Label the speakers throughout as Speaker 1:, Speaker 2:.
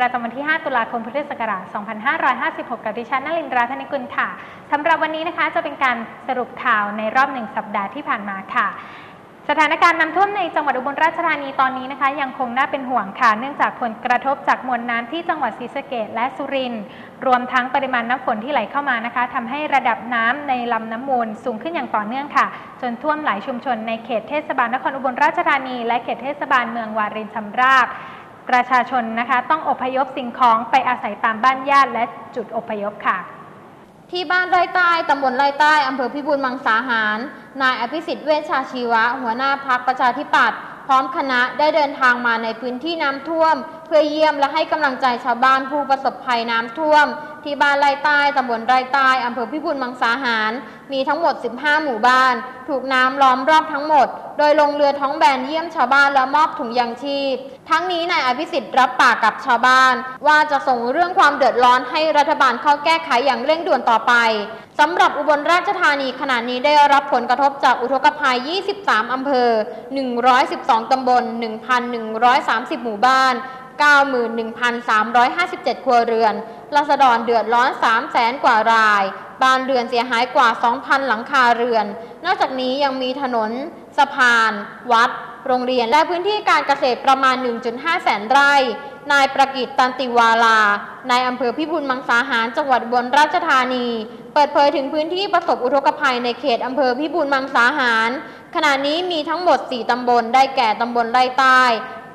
Speaker 1: ประจำวันที่ 5 ตุลาคมพุทธศักราช 2556 กับดิฉันนลินทราธนิกุลค่ะสำหรับวันนี้นะคะจะเป็นการสรุปข่าวในรอบหนึ่งสัปดาห์ที่ผ่านมาค่ะสถานการณ์น้ำท่วมในจังหวัดอุบลราชธานีตอนนี้นะคะ ยังคงน่าเป็นห่วงค่ะ เนื่องจากผลกระทบจากมวลน้ำที่จังหวัดศรีสะเกษและสุรินทร์รวมทั้งปริมาณน้ำฝนที่ไหลเข้ามานะคะทำให้ระดับน้ำในลำน้ำมูลสูงขึ้นอย่างต่อเนื่องค่ะ จนท่วมหลายชุมชนในเขตเทศบาลนครอุบลราชธานี และเขตเทศบาลเมืองวารินชำราบ ประชาชนนะคะต้องอพยพสิ่งของไปอาศัยตามบ้านญาติและจุดอพยพค่ะ
Speaker 2: ที่บ้านไร่ใต้ตำบลไร่ใต้อำเภอพิบูลมังสาหาร นายอภิสิทธิ์เวชชาชีวะ หัวหน้าพักประชาธิปัตย์พร้อมคณะได้เดินทางมาในพื้นที่น้ำท่วม พื่อเยี่ยมและให้กำลังใจชาวบ้านผู้ประสบภัยน้ำท่วม ที่บ้านไร่ใต้ตำบลไร่ใต้อำเภอพิบูลมังสาหาร มีทั้งหมด 15 หมู่บ้าน ถูกน้ำล้อมรอบทั้งหมด โดยลงเรือท้องแบนเยี่ยมชาวบ้านและมอบถุงยางชีพ ทั้งนี้นายอภิสิทธิ์รับปากกับชาวบ้าน ว่าจะส่งเรื่องความเดือดร้อนให้รัฐบาลเข้าแก้ไขอย่างเร่งด่วนต่อไปสำหรับอุบลราชธานีขณะนี้ได้รับผลกระทบจากอุทกภัย 23 อำเภอ 112 ตำบล 1,130 หมู่บ้าน 91,357 ครัวเรือนราษฎรเดือดร้อน3แสนกว่าราย บ้านเรือนเสียหายกว่า 2,000 หลังคาเรือน นอกจากนี้ยังมีถนน สะพาน วัด โรงเรียน และพื้นที่การเกษตรประมาณ 1.5 แสนไร่ นายประกิตตันติวาลานายอำเภอพิบูลมังสาหาร จังหวัดอุบลราชธานี เปิดเผยถึงพื้นที่ประสบอุทกภัยในเขตอำเภอพิบูลมังสาหาร ขณะนี้มีทั้งหมด 4 ตำบล ได้แก่ตำบลไร่ใต้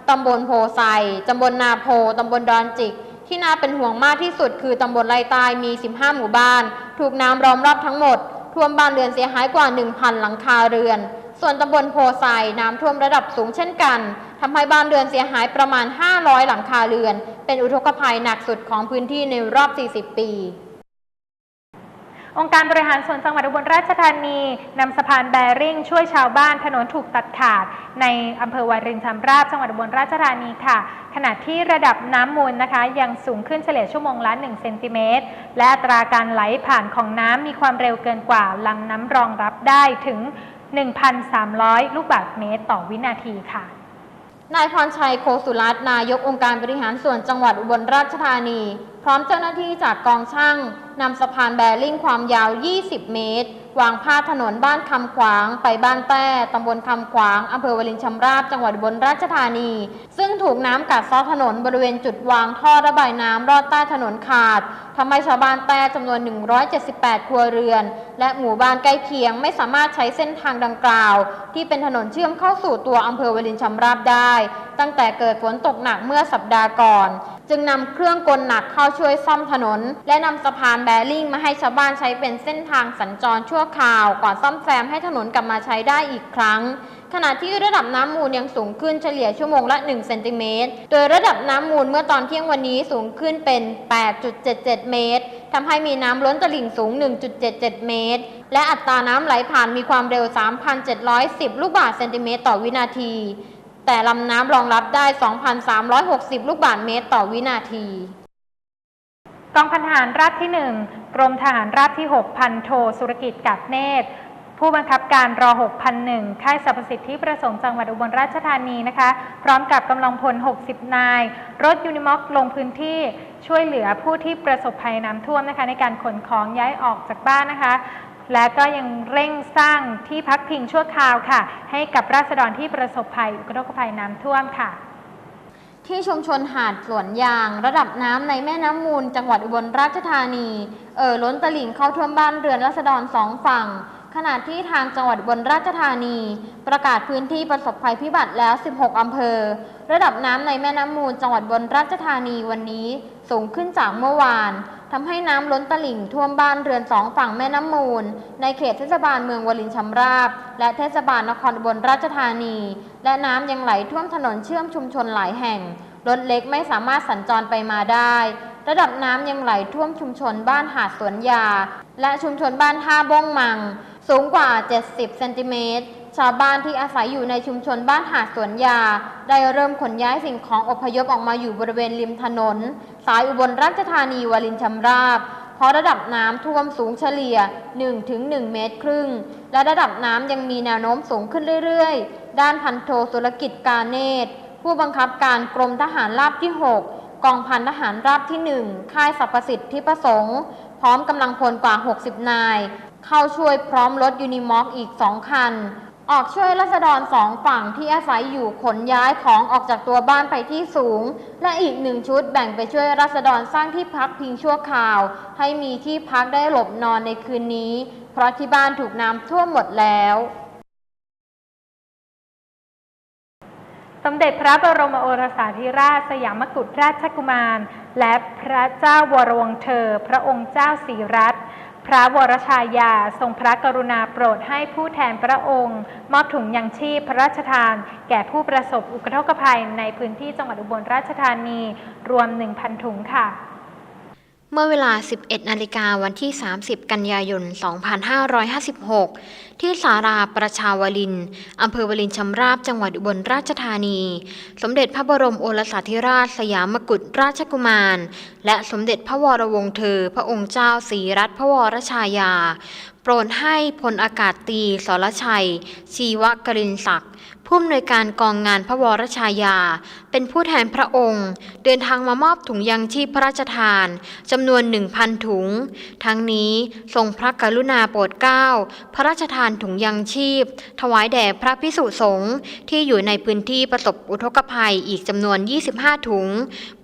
Speaker 2: ตำบลโพไซตำบลนาโพตำบลดอนจิก ที่น่าเป็นห่วงมากที่สุดคือตำบลไร่ใต้มี 15 หมู่บ้าน ถูกน้ำล้อมรอบทั้งหมด ท่วมบ้านเรือนเสียหายกว่า 1,000 หลังคาเรือน ส่วนตำบลโพไซน้ำท่วมระดับสูงเช่นกันทำให้บ้านเรือนเสียหายประมาณ 500 หลังคาเรือน เป็นอุทกภัยหนักสุดของพื้นที่ในรอบ 40 ปี
Speaker 1: องค์การบริหารส่วนจังหวัดอุบลราชธานีนำสะพานแบริ่งช่วยชาวบ้านถนนถูกตัดขาด ในอำเภอวารินชำราบจังหวัดอุบลราชธานีค่ะ ขณะที่ระดับน้ำมูลนะคะ ยังสูงขึ้นเฉลี่ยชั่วโมงละ 1 เซนติเมตร และอัตราการไหลผ่านของน้ำมีความเร็วเกินกว่าลำน้ำรองรับได้ถึง 1,300 ลูกบาศก์เมตรต่อวินาทีค่ะ
Speaker 2: นายพรชัยโคสุรัตน์นายกองค์การบริหารส่วนจังหวัดอุบลราชธานี พร้อมเจ้าหน้าที่จากกองช่าง นำสะพานแบริ่งความยาว 20 เมตร วางพาดถนนบ้านคำขวางไปบ้านแต้ตำบลคำขวางอำเภอวลินชำราบจังหวัดอุบลราชธานี ซึ่งถูกน้ำกัดเซาะถนนบริเวณจุดวางท่อระบายน้ำรอดใต้ถนนขาดทำให้ชาวบ้านแต้จำนวน 178 ครัวเรือน และหมู่บ้านใกล้เคียงไม่สามารถใช้เส้นทางดังกล่าว ที่เป็นถนนเชื่อมเข้าสู่ตัวอำเภอวลินชำราบได้ตั้งแต่เกิดฝนตกหนักเมื่อสัปดาห์ก่อน จึงนำเครื่องกลหนักเข้าช่วยซ่อมถนน และนำสะพานแบริ่งมาให้ชาวบ้านใช้เป็นเส้นทางสัญจรชั่วคราว ก่อนซ่อมแซมให้ถนนกลับมาใช้ได้อีกครั้ง ขณะที่ระดับน้ำมูลยังสูงขึ้นเฉลี่ยชั่วโมงละ 1 เซนติเมตร โดยระดับน้ำมูลเมื่อตอนเที่ยงวันนี้สูงขึ้นเป็น 8.77 เมตรทำให้มีน้ำล้นตลิ่งสูง 1.77 เมตร และอัตราน้ำไหลผ่านมีความเร็ว 3,710 ลูกบาศก์เซนติเมตรต่อวินาที แต่ลำน้ำรองรับได้ 2,360 ลูกบาศก์เมตรต่อวินาที
Speaker 1: กองพันทหารราบที่ 1 กรมทหารราบที่ 6 พันโทสุรกิจกัดเนตรผู้บังคับการรอ 6,001 ค่ายสรรพสิทธิประสงค์จังหวัดอุบลราชธานีนะคะ พร้อมกับกำลังพล 60 นาย รถยูนิม็อกลงพื้นที่ช่วยเหลือผู้ที่ประสบภัยน้ำท่วมนะคะ ในการขนของย้ายออกจากบ้านนะคะ และก็ยังเร่งสร้างที่พักพิงชั่วคราวค่ะ ให้กับราษฎรที่ประสบภัยอุทกภัยน้ำท่วมค่ะ
Speaker 2: ที่ชุมชนหาดสวนยาง ระดับน้ำในแม่น้ำมูล จังหวัดอุบลราชธานีเอ่อล้นตลิ่งเข้าท่วมบ้านเรือนราษฎรสองฝั่ง ขณะที่ทางจังหวัดอุบลราชธานี ประกาศพื้นที่ประสบภัยพิบัติแล้ว 16 อำเภอ ระดับน้ำในแม่น้ำมูล จังหวัดอุบลราชธานีวันนี้สูงขึ้นจากเมื่อวาน ทำให้น้ำล้นตลิ่งท่วมบ้านเรือนสองฝั่งแม่น้ำมูล ในเขตเทศบาลเมืองวลินชำราบ และเทศบาลนครบนราชธานี และน้ำยังไหลท่วมถนนเชื่อมชุมชนหลายแห่ง รถเล็กไม่สามารถสัญจรไปมาได้ ระดับน้ำยังไหลท่วมชุมชนบ้านหาดสวนยา และชุมชนบ้านท่าบ้งมัง สูงกว่า 70 เซนติเมตร ชาวบ้านที่อาศัยอยู่ในชุมชนบ้านหาดสวนยา ได้เริ่มขนย้ายสิ่งของอพยพออกมาอยู่บริเวณริมถนน สายอุบลราชธานีวารินชำราบ เพราะระดับน้ำท่วมสูงเฉลี่ย 1-1 เมตรครึ่ง และระดับน้ำยังมีแนวโน้มสูงขึ้นเรื่อยๆ ด้านพันโทสุรกิจกาเนต
Speaker 3: ผู้บังคับการกรมทหารราบที่ 6กองพันทหารราบที่ 1 ค่ายสรรพสิทธิประสงค์ พร้อมกำลังพลกว่า 60 นาย เข้าช่วยพร้อมรถยูนิมอร์กอีก 2 คัน ออกช่วยรัษฎรสองฝั่งที่อาศัยอยู่ขนย้ายของออกจากตัวบ้านไปที่สูง และอีกหนึ่งชุดแบ่งไปช่วยรัษฎรสร้างที่พักพิงชั่วคราว ให้มีที่พักได้หลบนอนในคืนนี้ เพราะที่บ้านถูกน้ำท่วมหมดแล้ว
Speaker 1: สมเด็จพระบรมโอรสาธิราชสยามกุฎราชกุมาร และพระเจ้าวรวงเธอ พระองค์เจ้าศรีรัต พระวรชายาทรงพระกรุณาโปรดให้ผู้แทนพระองค์ มอบถุงยังชีพพระราชทาน แก่ผู้ประสบอุทกภัยในพื้นที่จังหวัดอุบลราชธานี รวม 1,000 ถุงค่ะ
Speaker 2: เมื่อเวลา 11 นาฬิกาวันที่ 30 กันยายน 2556 ที่สาราประชาวลิน อำเภอวลินชำราบ จังหวัดอุบลราชธานี สมเด็จพระบรมโอรสาธิราชสยามกุฎราชกุมาร และสมเด็จพระวรวงศ์เธอ พระองค์เจ้าศรีรัตนพระวรชายา ปรดให้พลอากาศตรีสรชัย ชีวกรินศักดิ์ผู้อำนวยการกองงานพระวรชายา เป็นผู้แทนพระองค์ เดินทางมามอบถุงยังชีพพระราชทานจำนวน 1,000 ถุง ทั้งนี้ทรงพระกรุณาโปรดเกล้าพระราชทานถุงยังชีพ ถวายแด่พระพิสุสงฆ์ที่อยู่ในพื้นที่ประสบอุทกภัยอีกจำนวน 25 ถุง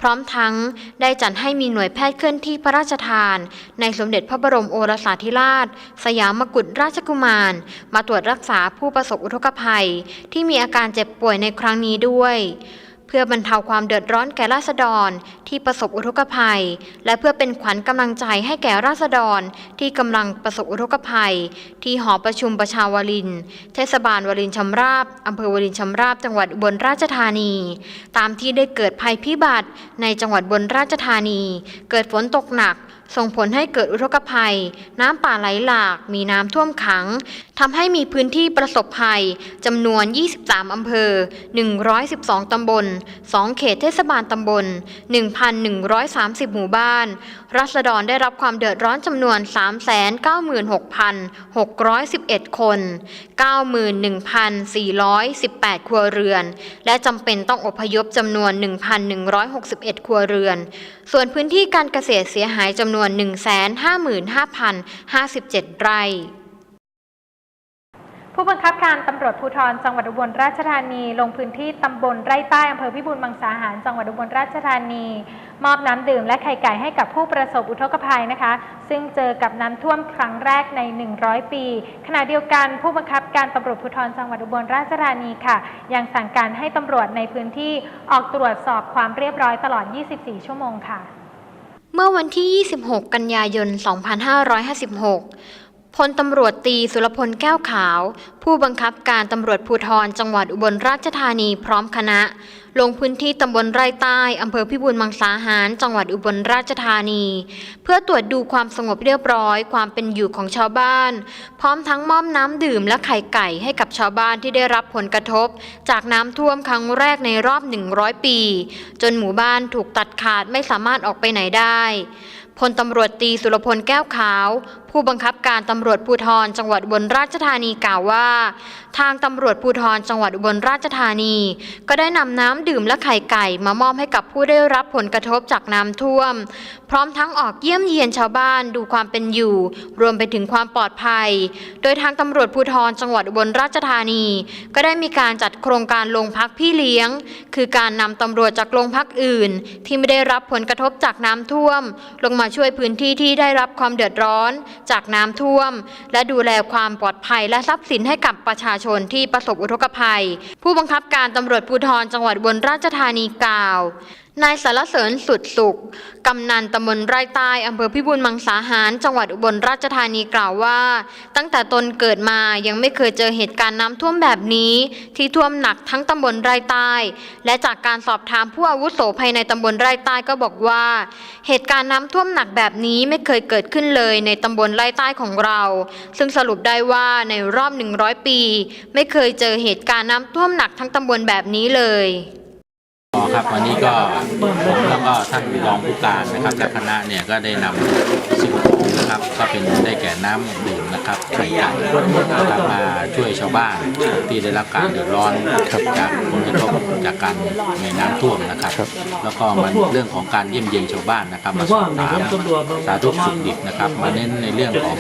Speaker 2: พร้อมทั้งได้จัดให้มีหน่วยแพทย์เคลื่อนที่พระราชทาน ในสมเด็จพระบรมโอรสาธิราชสยามกุฎราชกุมาร มาตรวจรักษาผู้ประสบอุทกภัย ที่มีอาการเจ็บป่วยในครั้งนี้ด้วย เพื่อบรรเทาความเดือดร้อนแก่ราษฎรที่ประสบอุทกภัย และเพื่อเป็นขวัญกำลังใจให้แก่ราษฎรที่กำลังประสบอุทกภัย ที่หอประชุมประชาวรินเทศบาลวรินชำราบอำเภอวรินชำราบจังหวัดอุบลราชธานี ตามที่ได้เกิดภัยพิบัติในจังหวัดอุบนราชธานี เกิดฝนตกหนัก ส่งผลให้เกิดอุทกภัย น้ำป่าไหลหลาก มีน้ำท่วมขังทำให้มีพื้นที่ประสบภัยจำนวน 23 อำเภอ 112 ตำบล 2 เขตเทศบาลตำบล 1,130 หมู่บ้าน รัษฎรได้รับความเดือดร้อนจำนวน 396,611 คน 91,418 ครัวเรือน และจำเป็นต้องอพยพจำนวน 1,161 ครัวเรือน ส่วนพื้นที่การเกษตรเสียหายจำนวน 155,057 ไร่
Speaker 1: ผู้บังคับการตำรวจภูธรจังหวัดอุบลราชธานี ลงพื้นที่ตำบลไร่ใต้อำเภอพิบูลมังสาหารจังหวัดอุบลราชธานี มอบน้ำดื่มและไข่ไก่ให้กับผู้ประสบอุทกภัยนะคะ ซึ่งเจอกับน้ำท่วมครั้งแรกใน 100 ปี ขณะเดียวกันผู้บังคับการตำรวจภูธรจังหวัดอุบลราชธานีค่ะ ยังสั่งการให้ตำรวจในพื้นที่ออกตรวจสอบความเรียบร้อยตลอด 24 ชั่วโมงค่ะ
Speaker 2: เมื่อวันที่ 26 กันยายน 2556 พลตำรวจตีสุรพลแก้วขาว ผู้บังคับการตำรวจภูธรจังหวัดอุบลราชธานีพร้อมคณะ ลงพื้นที่ตำบลไร่ใต้อำเภอพิบูลมังสาหาร จังหวัดอุบลราชธานี เพื่อตรวจดูความสงบเรียบร้อย ความเป็นอยู่ของชาวบ้าน พร้อมทั้งมอบน้ำดื่มและไข่ไก่ให้กับชาวบ้านที่ได้รับผลกระทบ จากน้ำท่วมครั้งแรกในรอบ 100 ปี จนหมู่บ้านถูกตัดขาดไม่สามารถออกไปไหนได้พลตำรวจตีสุรพลแก้วขาว ผู้บังคับการตำรวจภูธรจังหวัดอุบลราชธานีกล่าวว่า ทางตำรวจภูธรจังหวัดอุบลราชธานี ก็ได้นำน้ำดื่มและไข่ไก่มามอบให้กับผู้ได้รับผลกระทบจากน้ำท่วม พร้อมทั้งออกเยี่ยมเยียนชาวบ้านดูความเป็นอยู่ รวมไปถึงความปลอดภัย โดยทางตำรวจภูธรจังหวัดอุบลราชธานี ก็ได้มีการจัดโครงการโรงพักพี่เลี้ยง คือการนำตำรวจจากโรงพักอื่น ที่ไม่ได้รับผลกระทบจากน้ำท่วม ลงมาช่วยพื้นที่ที่ได้รับความเดือดร้อนจากน้ำท่วม และดูแลความปลอดภัยและทรัพย์สินให้กับประชาชนที่ประสบอุทกภัย ผู้บังคับการตำรวจภูธรจังหวัดอุบนราชธานีกล่าวนายสารเสริญสุดสุข กำนันตำบลไร่ใต้อำเภอพิบูลมังสาหาร จังหวัดอุบลราชธานีกล่าวว่า ตั้งแต่ตนเกิดมายังไม่เคยเจอเหตุการณ์น้ำท่วมแบบนี้ ที่ท่วมหนักทั้งตำบลไร่ใต้ และจากการสอบถามผู้อาวุโสภายในตำบลไร่ใต้ก็บอกว่า เหตุการณ์น้ำท่วมหนักแบบนี้ไม่เคยเกิดขึ้นเลยในตำบลไร่ใต้ของเรา ซึ่งสรุปได้ว่าในรอบ 100 ปี ไม่เคยเจอเหตุการณ์น้ำท่วมหนักทั้งตำบลแบบนี้เลย
Speaker 4: ครับวันนี้ก็ผมแล้วก็ท่านรองผู้การนะครับและคณะเนี่ยก็ได้นำสิ่งของนะครับก็เป็นได้แก่น้ำดื่มนะครับไข่ไก่นะครับมาช่วยชาวบ้านที่ได้รับการเดือดร้อนจากผลกระทบจากการมีน้ำท่วมนะครับ แล้วก็มันเรื่องของการเยี่ยมเยียนชาวบ้านนะครับมาสอบถามสาธุสุขดิบนะครับ มาเน้นในเรื่องของ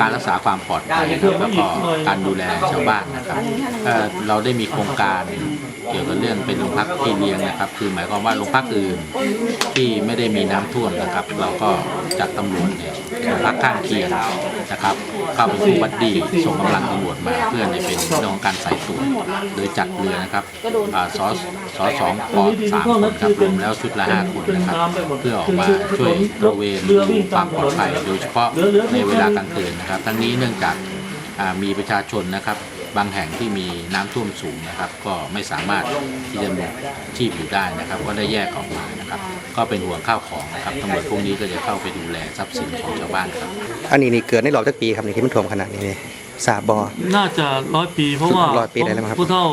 Speaker 4: การรักษาความปลอดภัยนะครับแล้วก็การดูแลชาวบ้านนะครับเอ่อเราได้มีโครงการเกี่ยวกับเรื่องเป็นโรงพักพี่เลี้ยงนะครับ คือหมายความว่าโรงพักอื่นที่ไม่ได้มีน้ำท่วมนะครับ เราก็จัดตำรวจเนี่ยโรงพักข้างเคียงนะครับ เข้าไปสู่บัดดี้ส่งกำลังตำรวจมาเพื่อในเป็นเรื่องของการสายตรวจโดยจัดเรือนะครับอ่าสอสอสองปอสามคนครับรวมแล้วชุดละห้าคนนะครับ เพื่อออกมาช่วยระเวนความปลอดภัยโดยเฉพาะในเวลากลางคืนนะครับ ทั้งนี้เนื่องจากมีประชาชนนะครับ บางแห่งที่มีน้ำท่วมสูงนะครับ ก็ไม่สามารถที่จะมีชีพอยู่ได้นะครับ ก็ได้แยกออกมานะครับ ก็เป็นห่วงข้าวของนะครับตำรวจพวกนี้ก็จะเข้าไปดูแลทรัพย์สินของชาวบ้านครับ
Speaker 5: อันนี้นี่เกิดในรอบจักปีครับนี่ที่มันท่วมขนาดนี้นี่ทราบบอ
Speaker 6: น่าจะร้อยปีเพราะว่า
Speaker 5: ร้อยปีได้แล้วมั้งครับ
Speaker 6: ผู้เฒ่า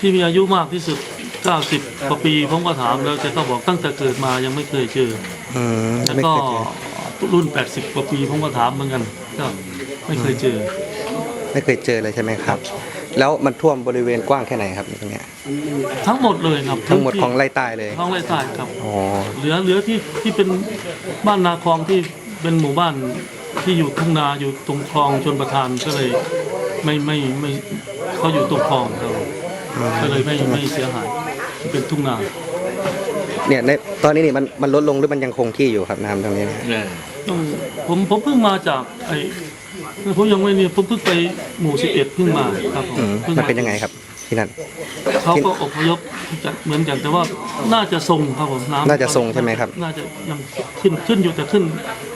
Speaker 6: ที่มีอายุมากที่สุด90กว่าปีผมก็ถามแล้วแกก็บอกตั้งแต่เกิดมายังไม่เคยเจอ
Speaker 5: อืม
Speaker 6: แล้ว
Speaker 5: ไม่
Speaker 6: ก็
Speaker 5: เคยเจอ
Speaker 6: รุ่น80กว่าปีผมก็ถามเหมือนกันก็ไม่เคยเจอ
Speaker 5: ไม่เคยเจอเลยใช่ไหมครับ แล้วมันท่วมบริเวณกว้างแค่ไหนครับตรงเนี้ย
Speaker 6: ทั้งหมดเลยครับ
Speaker 5: ทั้งหมดของไร่ใต้เลย
Speaker 6: ท้องไร่ใต้ครับ
Speaker 5: อ๋อ
Speaker 6: เหลือเหลือที่ที่เป็นบ้านนาคลองที่เป็นหมู่บ้านที่อยู่ทุ่งนาอยู่ตรงคลองชนประทานก็เลย ไม่ไม่ไม่เขาอยู่ตรงคลองครับก็เลยไม่ไม่เสียหายเป็นทุ่งนา
Speaker 5: เนี่ยในตอนนี้นี่มันมันลดลงหรือมันยังคงที่อยู่ครับน้ำตรงนี้เนี่ย
Speaker 6: ต้องผมผมเพิ่งมาจากไอ้ ผมยังไม่เนี่ยผมเพิ่งไปหมู่สิบเอ็ดเพิ่งมาครับผม
Speaker 5: อืม
Speaker 6: พิ่ง
Speaker 5: มันเป็นยังไงครับที่นั่น
Speaker 6: เขาก็อพยพจากเหมือนกันแต่ว่าน่าจะทรงครับผมน้ำ
Speaker 5: น่าจะทรงใช่ไหมครับ
Speaker 6: น่าจะยังขึ้นขึ้นอยู่แต่ขึ้น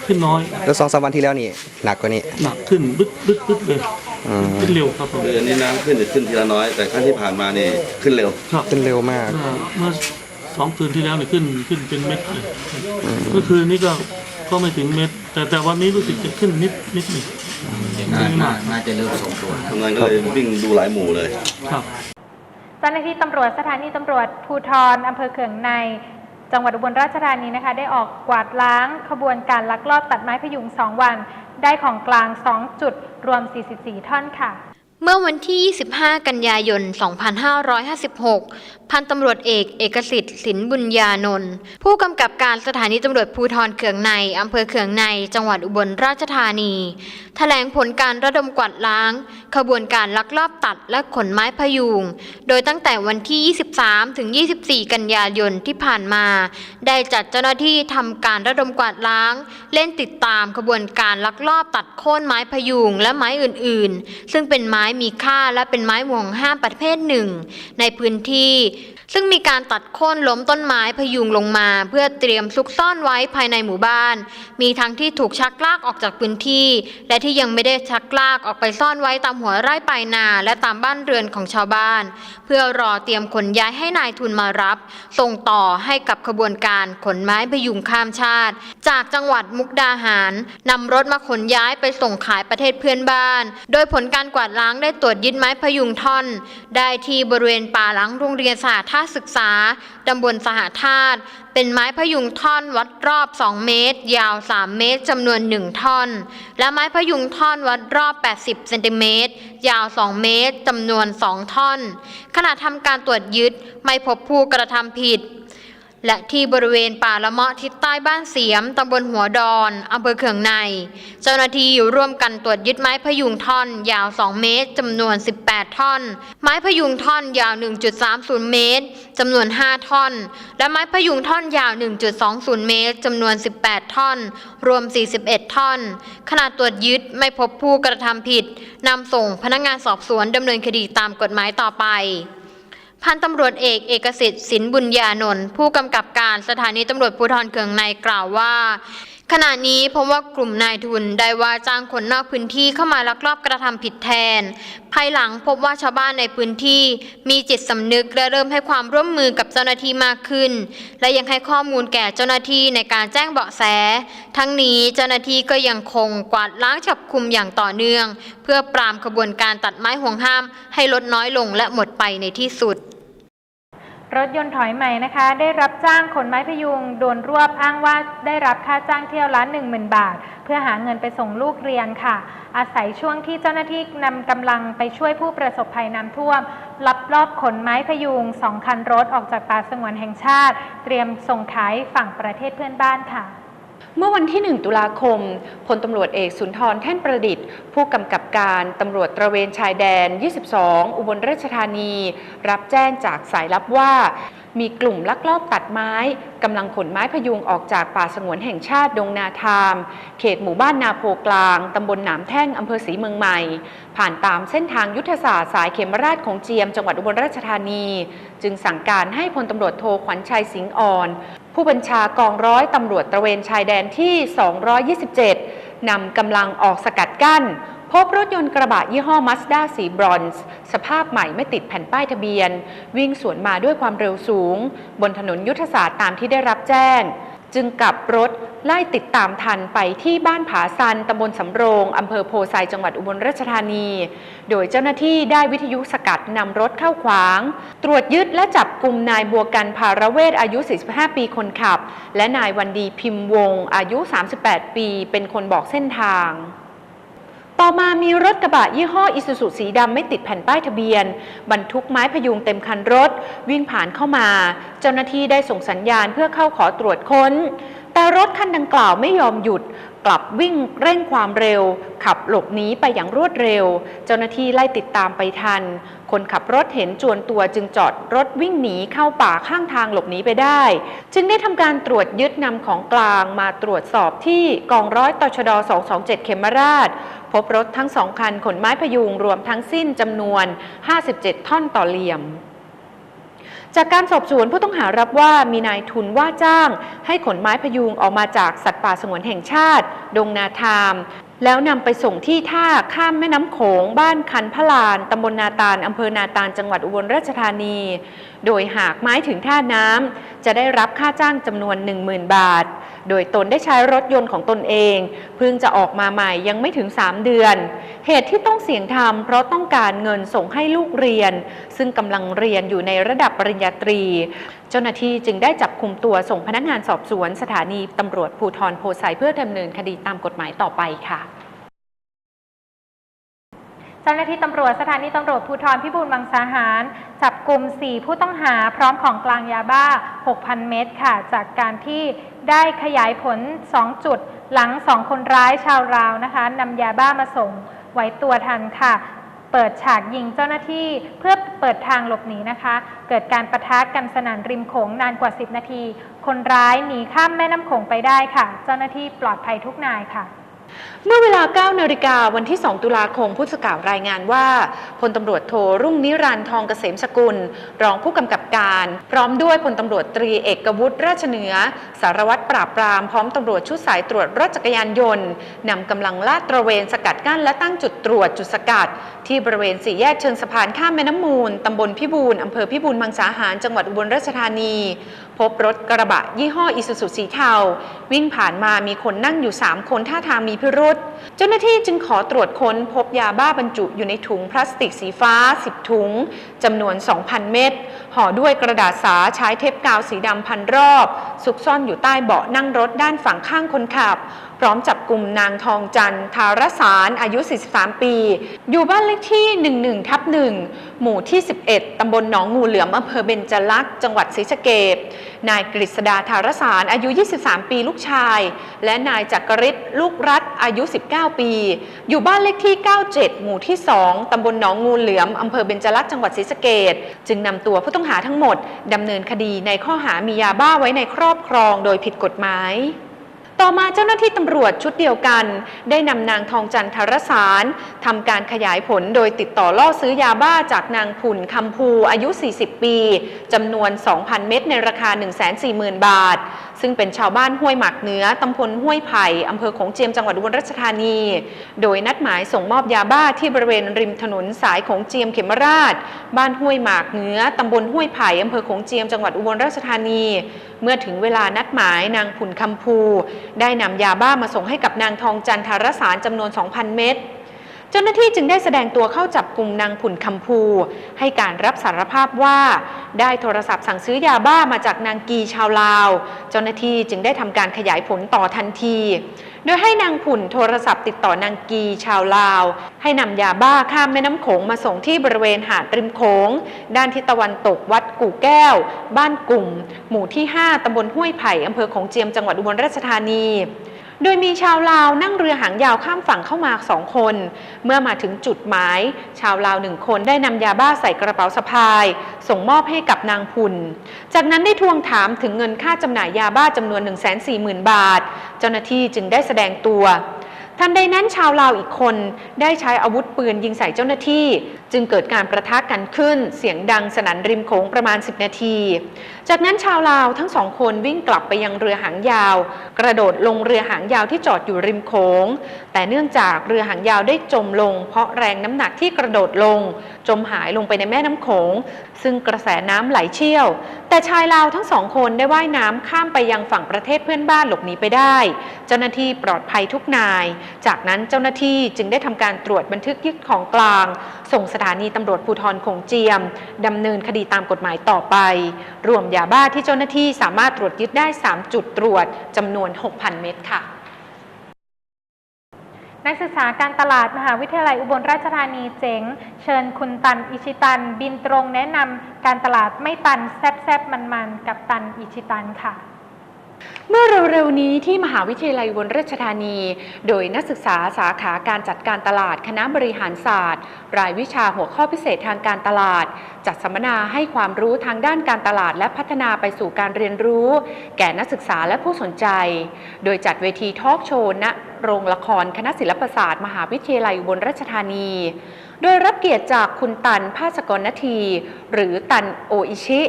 Speaker 6: ขึ้นน้อย
Speaker 5: แล้วสองสามวันที่แล้วนี่หนักกว่านี้
Speaker 6: หนักขึ้นบึ๊ดบึ๊ดบึ๊ดเลย
Speaker 5: อืม
Speaker 6: ขึ้นเร็วครับผม
Speaker 7: คืออันนี้น้ำขึ้นจะขึ้นทีละน้อย แต่ครั้งที่ผ่านมานี่ขึ้นเร็ว
Speaker 6: ครับ
Speaker 5: ขึ้นเร็วมาก
Speaker 6: เมื่อเมื่อสองคืนที่แล้วเนี่ยขึ้นขึ้นเป็นเม็ดเลยเมื่อคืนนี้ก็ก็ไม่ถึงเม็ดแต่แต่วันนี้รู้สึกจะขึ้นนิดนิดหนึ่ง ไม่มาก
Speaker 4: น่าจะเริ่มส่งตัว
Speaker 7: ทำงานก็เลยวิ่งดูหลายหมู่เลย
Speaker 6: ครับ
Speaker 1: เจ้าหน้าที่ตำรวจสถานีตำรวจภูธรอำเภอเขืองใน จังหวัดอุบลราชธานีนะคะ ได้ออกกวาดล้างขบวนการลักลอบตัดไม้พยุง 2 วัน ได้ของกลาง 2 จุด รวม 44 ท่อนค่ะ
Speaker 2: เมื่อวันที่ 25 กันยายน 2556 พันตำรวจเอกเอกสิทธิ์สินบุญญานนท์ผู้กำกับการสถานีตำรวจภูธรเขืองในอำเภอเขืองใน จังหวัดอุบลราชธานี แถลงผลการระดมกวาดล้าง ขบวนการลักลอบตัดและขนไม้พยุง โดยตั้งแต่วันที่ 23 ถึง 24 กันยายนที่ผ่านมา ได้จัดเจ้าหน้าที่ทำการระดมกวาดล้าง เล่นติดตามขบวนการลักลอบตัดโค่นไม้พยุงและไม้อื่น ๆ ซึ่งเป็นไม้มีค่าและเป็นไม้ห่วงห้ามประเภทหนึ่ง ในพื้นที่ ซึ่งมีการตัดโค่นล้มต้นไม้พยุงลงมา เพื่อเตรียมซุกซ่อนไว้ภายในหมู่บ้าน มีทั้งที่ถูกชักลากออกจากพื้นที่ และที่ยังไม่ได้ชักลากออกไปซ่อนไว้ตามหัวไร่ปลายนาและตามบ้านเรือนของชาวบ้าน เพื่อรอเตรียมขนย้ายให้นายทุนมารับ ส่งต่อให้กับขบวนการขนไม้พยุงข้ามชาติ จากจังหวัดมุกดาหารนำรถมาขนย้ายไปส่งขายประเทศเพื่อนบ้าน โดยผลการกวาดล้างได้ตรวจยึดไม้พยุงท่อน ได้ที่บริเวณป่าหลังโรงเรียนสหธาตุศึกษาตำบลสหธาตุเป็นไม้พยุงท่อนวัดรอบ 2 เมตร ยาว 3 เมตรจำนวน 1 ท่อน และไม้พยุงท่อนวัดรอบ 80 เซนติเมตร ยาว 2 เมตรจำนวน 2 ท่อน ขณะทำการตรวจยึดไม่พบผู้กระทำผิด และที่บริเวณป่าละเมาะทิศใต้บ้านเสียมตำบลหัวดอนอำเภอเขืองใน เจ้าหน้าที่ร่วมกันตรวจยึดไม้พยุงท่อนยาว 2 เมตรจำนวน 18 ท่อน ไม้พยุงท่อนยาว 1.30 เมตรจำนวน 5 ท่อน และไม้พยุงท่อนยาว 1.20 เมตรจำนวน 18 ท่อน รวม 41 ท่อน ขณะตรวจยึดไม่พบผู้กระทำผิดนำส่งพนักงานสอบสวนดำเนินคดีตามกฎหมายต่อไป พันตำรวจเอกเอกสิทธิ์สินบุญญานนท์ผู้กำกับการสถานีตำรวจภูธรเคืองในกล่าวว่าขณะนี้พบว่ากลุ่มนายทุนได้ว่าจ้างคนนอกพื้นที่เข้ามาลักลอบกระทำผิดแทน ภายหลังพบว่าชาวบ้านในพื้นที่มีจิตสำนึกและเริ่มให้ความร่วมมือกับเจ้าหน้าที่มากขึ้น และยังให้ข้อมูลแก่เจ้าหน้าที่ในการแจ้งเบาะแส ทั้งนี้เจ้าหน้าที่ก็ยังคงกวาดล้างจับคุมอย่างต่อเนื่อง เพื่อปรามขบวนการตัดไม้ห่วงห้ามให้ลดน้อยลงและหมดไปในที่สุด
Speaker 1: รถยนต์ถอยใหม่นะคะ ได้รับจ้างขนไม้พยุงโดนรวบอ้างว่าได้รับค่าจ้างเที่ยวละ10,000 บาท เพื่อหาเงินไปส่งลูกเรียนค่ะ อาศัยช่วงที่เจ้าหน้าที่นำกำลังไปช่วยผู้ประสบภัยน้ำท่วมลับลอบขนไม้พยุงสองคันรถออกจากป่าสงวนแห่งชาติ เตรียมส่งขายฝั่งประเทศเพื่อนบ้านค่ะ
Speaker 8: เมื่อวันที่ 1 ตุลาคม พลตำรวจเอกสุนทรแท่นประดิษฐ์ ผู้กำกับการตำรวจตระเวนชายแดน 22 อุบลราชธานี รับแจ้งจากสายลับว่า มีกลุ่มลักลอบตัดไม้กำลังขนไม้พยุงออกจากป่าสงวนแห่งชาติดงนาทาม เขตหมู่บ้านนาโพกลางตำบลหนามแท่งอำเภอศรีเมืองใหม่ ผ่านตามเส้นทางยุทธศาสตร์สายเขมราชของเจียมจังหวัดอุบลราชธานี จึงสั่งการให้พลตำรวจโทขวัญชัยสิงห์อ่อน ผู้บัญชากองร้อยตำรวจตระเวนชายแดนที่ 227นำกำลังออกสกัดกั้น พบรถยนต์กระบะยี่ห้อมัสด้าสีบรอนซ์ สภาพใหม่ไม่ติดแผ่นป้ายทะเบียน วิ่งสวนมาด้วยความเร็วสูง บนถนนยุทธศาสตร์ตามที่ได้รับแจ้ง จึงกลับรถไล่ติดตามทันไปที่บ้านผาซันตำบลสำโรงอำเภอโพไซจังหวัดอุบลราชธานี โดยเจ้าหน้าที่ได้วิทยุสกัดนำรถเข้าขวาง ตรวจยึดและจับกลุ่มนายบัวกันภารเวศอายุ 45 ปีคนขับ และนายวันดีพิมพ์วง อายุ 38 ปี เป็นคนบอกเส้นทาง ต่อมามีรถกระบะยี่ห้ออิซูซุสีดำไม่ติดแผ่นป้ายทะเบียน บรรทุกไม้พยุงเต็มคันรถ วิ่งผ่านเข้ามา เจ้าหน้าที่ได้ส่งสัญญาณเพื่อเข้าขอตรวจค้น แต่รถคันดังกล่าวไม่ยอมหยุด กลับวิ่งเร่งความเร็ว ขับหลบหนีไปอย่างรวดเร็ว เจ้าหน้าที่ไล่ติดตามไปทัน คนขับรถเห็นจวนตัวจึงจอดรถวิ่งหนีเข้าป่าข้างทางหลบหนีไปได้ จึงได้ทำการตรวจยึดนำของกลางมาตรวจสอบที่กองร้อยตชด 227 เขมราช พบรถทั้งสองคันขนไม้พยุงรวมทั้งสิ้นจำนวน 57 ท่อนต่อเหลี่ยม จากการสอบสวนผู้ต้องหารับว่ามีนายทุนว่าจ้าง ให้ขนไม้พยุงออกมาจากสัตว์ป่าสงวนแห่งชาติ ดงนาทามแล้วนำไปส่งที่ท่าข้ามแม่น้ำโขง บ้านคันพลานตำบลนาตาลอำเภอนาตาลจังหวัดอุบลราชธานี โดยหากไม้ถึงท่าน้ำจะได้รับค่าจ้างจำนวน 10,000 บาท โดยตนได้ใช้รถยนต์ของตนเองเพิ่งจะออกมาใหม่ยังไม่ถึง 3 เดือน เหตุที่ต้องเสี่ยงทำเพราะต้องการเงินส่งให้ลูกเรียน ซึ่งกำลังเรียนอยู่ในระดับปริญญาตรี เจ้าหน้าที่จึงได้จับคุมตัวส่งพนักงานสอบสวน สถานีตำรวจภูธรโพไซเพื่อดำเนินคดีตามกฎหมายต่อไปค่ะ
Speaker 1: เจ้าหน้าที่ตำรวจสถานีตำรวจภูธรพิบูลมังสาหาร จับกลุ่ม 4 ผู้ต้องหาพร้อมของกลางยาบ้า 6,000 เม็ดค่ะ จากการที่ได้ขยายผล 2 จุด หลัง 2 คนร้ายชาวราวนะคะนำยาบ้ามาส่งไว้ตัวทันค่ะ เปิดฉากยิงเจ้าหน้าที่เพื่อเปิดทางหลบหนีนะคะ เกิดการประทะกันสนั่นริมโขงนานกว่า 10 นาที คนร้ายหนีข้ามแม่น้ำโขงไปได้ค่ะ เจ้าหน้าที่ปลอดภัยทุกนายค่ะ
Speaker 8: เมื่อเวลา 9 นาฬิกาวันที่ 2 ตุลาคมผู้สื่อข่าวรายงานว่า พลตำรวจโทรุ่งนิรันดร์ทองเกษมสกุล รองผู้กำกับการ พร้อมด้วยพลตำรวจตรีเอกวุฒิราชเนือ สารวัตรปราบปราม พร้อมตำรวจชุดสายตรวจรถจักรยานยนต์นำกำลังลาดตระเวนสกัดกั้นและตั้งจุดตรวจจุดสกัด ที่บริเวณสี่แยกเชิงสะพานข้ามแม่น้ำมูลตำบลพิบูลอำเภอพิบูลมังสาหารจังหวัดอุบลราชธานีพบรถกระบะยี่ห้ออิซูซุสีเทาวิ่งผ่านมามีคนนั่งอยู่ 3 คนท่าทางมีพิรุษเจ้าหน้าที่จึงขอตรวจค้นพบยาบ้าบรรจุอยู่ในถุงพลาสติกสีฟ้า 10 ถุงจำนวน 2,000 เม็ดห่อด้วยกระดาษสาใช้เทปกาวสีดำพันรอบ ซุกซ่อนอยู่ใต้เบาะนั่งรถด้านฝั่งข้างคนขับ ร้อมจับกลุ่มนางทองจันทร์ทารสารอายุ 43 ปี อยู่บ้านเลขที่ 11ทับ1หมู่ที่ 11 ตำบลหนองงูเหลือมอำเภอเบญจลักษ์จังหวัดศรีสะเกษนายกฤษดาทารสารอายุ 23 ปีลูกชาย และนายจักริศลูกรัฐอายุ 19 ปี อยู่บ้านเลขที่ 97 หมู่ที่ 2 ตำบลหนองงูเหลือมอำเภอเบญจลักษ์จังหวัดศรีสะเกษจึงนำตัวผู้ต้องหาทั้งหมดดำเนินคดีในข้อหามียาบ้าไว้ในครอบครองโดยผิดกฎหมาย ต่อมาเจ้าหน้าที่ตำรวจชุดเดียวกัน ได้นำนางทองจันทรสารทำการขยายผลโดยติดต่อล่อซื้อยาบ้าจากนางผุ่นคำภูอายุ 40 ปีจำนวน 2,000 เม็ดในราคา 140,000 บาท ซึ่งเป็นชาวบ้านห้วยหมากเหนือตำบลห้วยไผ่อำเภอของเจียมจังหวัดอุบลราชธานี โดยนัดหมายส่งมอบยาบ้าที่บริเวณริมถนนสายของเจียมเขมราช บ้านห้วยหมากเหนือตำบลห้วยไผ่อำเภอของเจียมจังหวัดอุบลราชธานี เมื่อถึงเวลานัดหมายนางผุนคำภู ได้นำยาบ้ามาส่งให้กับนางทองจันทารสารจำนวน 2,000 เม็ด จ้าหน้าที่จึงได้แสดงตัวเข้าจับกลุ่มนางผุ่นคำภู ให้การรับสารภาพว่า ได้โทรศัพท์สั่งซื้อยาบ้ามาจากนางกีชาวลาว เจ้าหน้าที่จึงได้ทำการขยายผลต่อทันที โดยให้นางผุ่นโทรศัพท์ติดต่อนางกีชาวลาว ให้นำยาบ้าข้ามแม่น้ำโขงมาส่งที่บริเวณหาดริมโขง ด้านทิศตะวันตกวัดกู่แก้ว บ้านกลุ่ม หมู่ที่ 5ตำบลห้วยไผ่อำเภอของเจียมจังหวัดอุบลราชธานี โดยมีชาวลาวนั่งเรือหางยาวข้ามฝั่งเข้ามาสองคน เมื่อมาถึงจุดหมาย ชาวลาวหนึ่งคนได้นำยาบ้าใส่กระเป๋าสะพาย ส่งมอบให้กับนางพุน จากนั้นได้ทวงถามถึงเงินค่าจำหน่ายยาบ้าจำนวน 1 4 0 0 0 0 บาท เจ้าหน้าที่จึงได้แสดงตัวทันใดนั้นชาวลาวอีกคนได้ใช้อาวุธปืนยิงใส่เจ้าหน้าที่ จึงเกิดการประทะกันขึ้น เสียงดังสนั่นริมโขงประมาณ 10 นาที จากนั้นชาวลาวทั้งสองคนวิ่งกลับไปยังเรือหางยาว กระโดดลงเรือหางยาวที่จอดอยู่ริมโขง แต่เนื่องจากเรือหางยาวได้จมลง เพราะแรงน้ำหนักที่กระโดดลง จมหายลงไปในแม่น้ำโขง ซึ่งกระแสน้ำไหลเชี่ยว แต่ชายลาวทั้งสองคนได้ว่ายน้ำข้ามไปยังฝั่งประเทศเพื่อนบ้านหลบหนีไปได้ เจ้าหน้าที่ปลอดภัยทุกนาย จากนั้นเจ้าหน้าที่จึงได้ทำการตรวจบันทึกยึดของกลาง ส่งสถถานีตำรวจภูธรโขงเจียมดำเนินคดีตามกฎหมายต่อไป รวมยาบ้าที่เจ้าหน้าที่สามารถตรวจยึดได้ 3 จุดตรวจจำนวน 6,000 เม็ดค่ะ
Speaker 1: นักศึกษาการตลาดมหาวิทยาลัยอุบลราชธานีเจ๋ง เชิญคุณตันอิชิตัน บินตรงแนะนำการตลาดไม่ตันแซบแซบมันมันๆกับตันอิชิตันค่ะ
Speaker 8: เมื่อเร็วๆนี้ที่มหาวิทยาลัยอุบลราชธานี โดยนักศึกษาสาขาการจัดการตลาดคณะบริหารศาสตร์ รายวิชาหัวข้อพิเศษทางการตลาด จัดสัมมนาให้ความรู้ทางด้านการตลาดและพัฒนาไปสู่การเรียนรู้ แก่นักศึกษาและผู้สนใจ โดยจัดเวทีทอล์กโชว์ณโรงละครคณะศิลปศาสตร์ มหาวิทยาลัยอุบลราชธานี โดยรับเกียรติจากคุณตันภาสกรนาที หรือตันโออิชิ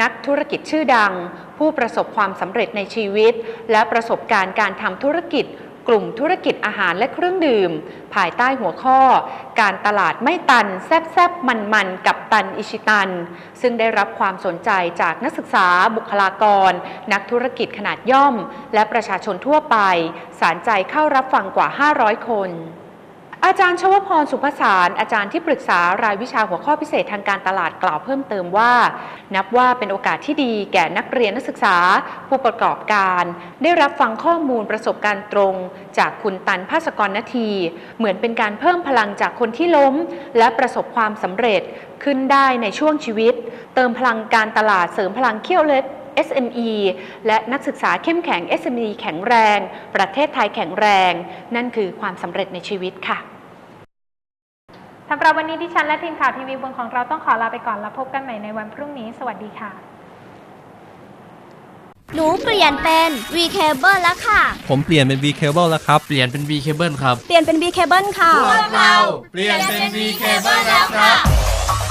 Speaker 8: นักธุรกิจชื่อดัง ผู้ประสบความสำเร็จในชีวิต และประสบการณ์การทำธุรกิจ กลุ่มธุรกิจอาหารและเครื่องดื่ม ภายใต้หัวข้อ การตลาดไม่ตัน แซบแซบมันมันๆกับตันอิชิตัน ซึ่งได้รับความสนใจจากนักศึกษา บุคลากร นักธุรกิจขนาดย่อม และประชาชนทั่วไป สารใจเข้ารับฟังกว่า 500 คน อาจารย์ชวพรสุภสาร อาจารย์ที่ปรึกษารายวิชาหัวข้อพิเศษทางการตลาดกล่าวเพิ่มเติมว่า นับว่าเป็นโอกาสที่ดีแก่นักเรียนนักศึกษา ผู้ประกอบการ ได้รับฟังข้อมูลประสบการณ์ตรง จากคุณตันภาสกรนาที เหมือนเป็นการเพิ่มพลังจากคนที่ล้ม และประสบความสำเร็จขึ้นได้ในช่วงชีวิต เติมพลังการตลาดเสริมพลังเขี้ยวเล็บ SME และนักศึกษาเข้มแข็ง SME แข็งแรง ประเทศไทยแข็งแรง นั่นคือความสำเร็จในชีวิตค่ะ
Speaker 1: สำหรับวันนี้ดิฉันและทีมข่าวทีวีบนของเราต้องขอลาไปก่อนแล้วพบกันใหม่ในวันพรุ่งนี้ สวัสดีค่ะ
Speaker 9: หนูเปลี่ยนเป็น V Cable แล้วค่ะ
Speaker 10: ผมเปลี่ยนเป็น V Cable แล้วครับ
Speaker 11: เปลี่ยนเป็น V Cable ครับ
Speaker 9: เปลี่ยนเป็น V Cable ค่ะ
Speaker 11: เปลี่ยนเป็น V Cable แล้วครับ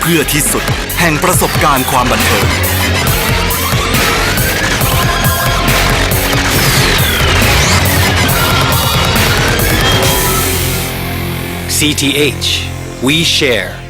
Speaker 12: เพื่อที่สุดแห่งประสบการณ์ความบันเทิง
Speaker 13: CTH, we share.